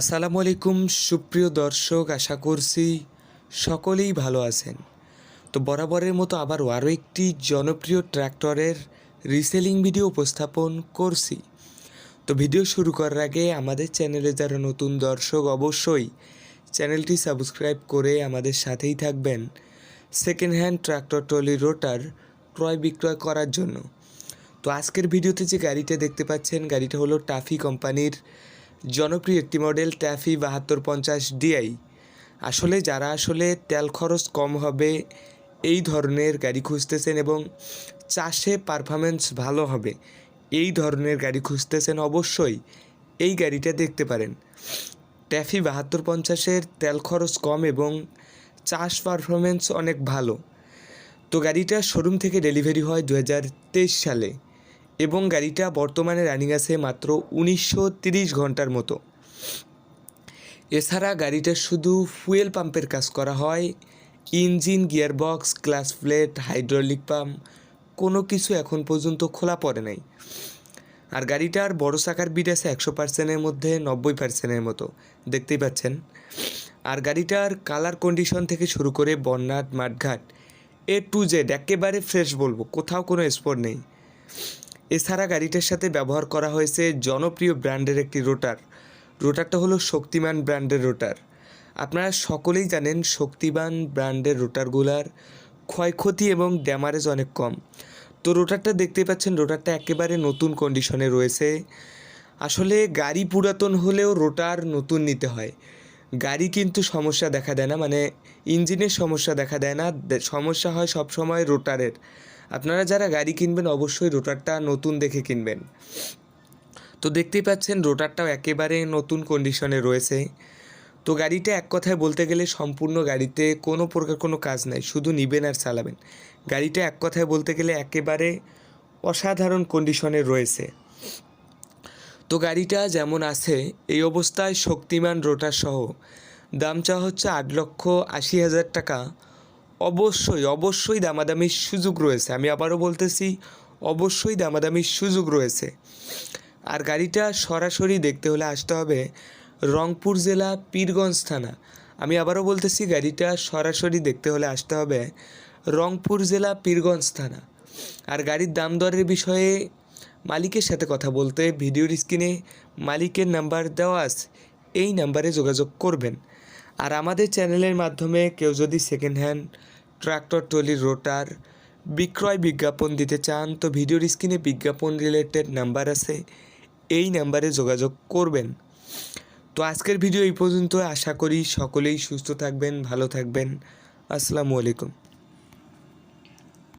আসসালামু আলাইকুম, সুপ্রিয় দর্শক, আশা করছি সকলেই ভালো আছেন। তো বরাবরের মতো আবারও আরও একটি জনপ্রিয় ট্র্যাক্টরের রিসেলিং ভিডিও উপস্থাপন করছি। তো ভিডিও শুরু করার আগে আমাদের চ্যানেলে যারা নতুন দর্শক, অবশ্যই চ্যানেলটি সাবস্ক্রাইব করে আমাদের সাথেই থাকবেন। Second hand tractor trolley rotor ক্রয় বিক্রয় করার জন্য। তো আজকের ভিডিওতে যে গাড়িটা দেখতে পাচ্ছেন, গাড়িটা হলো টাফি কোম্পানির জনপ্রিয় একটি মডেল ট্যাফি বাহাত্তর পঞ্চাশ ডিআই আসলে যারা আসলে তেল খরচ কম হবে, এই ধরনের গাড়ি খুঁজতেছেন এবং চাষে পারফরমেন্স ভালো হবে, এই ধরনের গাড়ি খুঁজতেছেন অবশ্যই, এই গাড়িটা দেখতে পারেন। ট্যাফি বাহাত্তর পঞ্চাশের তেল খরচ কম এবং চাষ পারফরমেন্স অনেক ভালো। তো গাড়িটা শোরুম থেকে ডেলিভারি হয় দু হাজার তেইশ সালে। এবং গাড়িটা বর্তমানে রানিং আছে মাত্র উনিশশো ঘণ্টার মতো। এছাড়া গাড়িটা শুধু ফুয়েল পাম্পের কাজ করা হয় engine gearbox clutch plate hydraulic pump কোনো কিছু এখন পর্যন্ত খোলা পড়ে নাই। আর গাড়িটার বড় চাকার বিট আছে একশো পার্সেন্টের মধ্যে, নব্বই পার্সেন্টের মতো। দেখতেই পাচ্ছেন? আর গাড়িটার কালার কন্ডিশন থেকে শুরু করে বন্যাট মাঠঘাট এ টু জেড একেবারে ফ্রেশ বলব, কোথাও কোনো স্পট নেই। এছাড়া গাড়িটার সাথে ব্যবহার করা হয়েছে জনপ্রিয় ব্র্যান্ডের একটি রোটার। রোটারটা হলো শক্তিমান ব্র্যান্ডের রোটার। আপনারা সকলেই জানেন শক্তিমান ব্র্যান্ডের রোটারগুলার ক্ষয়ক্ষতি এবং ড্যামারেজ অনেক কম। তো রোটারটা দেখতে পাচ্ছেন, রোটারটা একেবারে নতুন কন্ডিশনে রয়েছে। আসলে গাড়ি পুরাতন হলেও রোটার নতুন নিতে হয়। গাড়ি কিন্তু সমস্যা দেখা দেয় না মানে ইঞ্জিনের সমস্যা দেখা দেয় না। সমস্যা হয় সবসময় রোটারের। আপনারা যারা গাড়ি কিনবেন, অবশ্যই রোটারটা নতুন দেখে কিনবেন। তো দেখতেই পাচ্ছেন, রোটারটাও একেবারে নতুন কন্ডিশনে রয়েছে। তো গাড়িটা এক কথায় বলতে গেলে সম্পূর্ণ গাড়িতে কোনো প্রকার কোনো কাজ নাই, শুধু নিবেন আর চালাবেন। গাড়িটা এক কথায় বলতে গেলে একেবারে অসাধারণ কন্ডিশনে রয়েছে। তো গাড়িটা যেমন আছে, এই অবস্থায় শক্তিমান রোটার সহ, দাম চাওয়া হচ্ছে আট লক্ষ আশি হাজার টাকা। অবশ্যই অবশ্যই দামাদামির সুযোগ রয়েছে। আমি আবারও বলতেছি, অবশ্যই দামাদামির সুযোগ রয়েছে। আর গাড়িটা সরাসরি দেখতে হলে আসতে হবে রংপুর জেলা পীরগঞ্জ থানা। আমি আবারও বলতেছি, গাড়িটা সরাসরি দেখতে হলে আসতে হবে রংপুর জেলা পীরগঞ্জ থানা। আর গাড়ির দাম দরের বিষয়ে মালিকের সাথে কথা বলতে ভিডিওর স্ক্রিনে মালিকের নাম্বার দেওয়া আছে, এই নাম্বারে যোগাযোগ করবেন। আর আমাদের চ্যানেলের মাধ্যমে কেউ যদি সেকেন্ড হ্যান্ড ট্রাক্টর ট্রলির রোটার বিক্রয় বিজ্ঞাপন দিতে চান, তো ভিডিওর স্ক্রিনে বিজ্ঞাপন রিলেটেড নাম্বার আছে, এই নাম্বারে যোগাযোগ করবেন। তো আজকের ভিডিও এই পর্যন্ত আশা করি সকলেই সুস্থ থাকবেন, ভালো থাকবেন। আসসালামু আলাইকুম।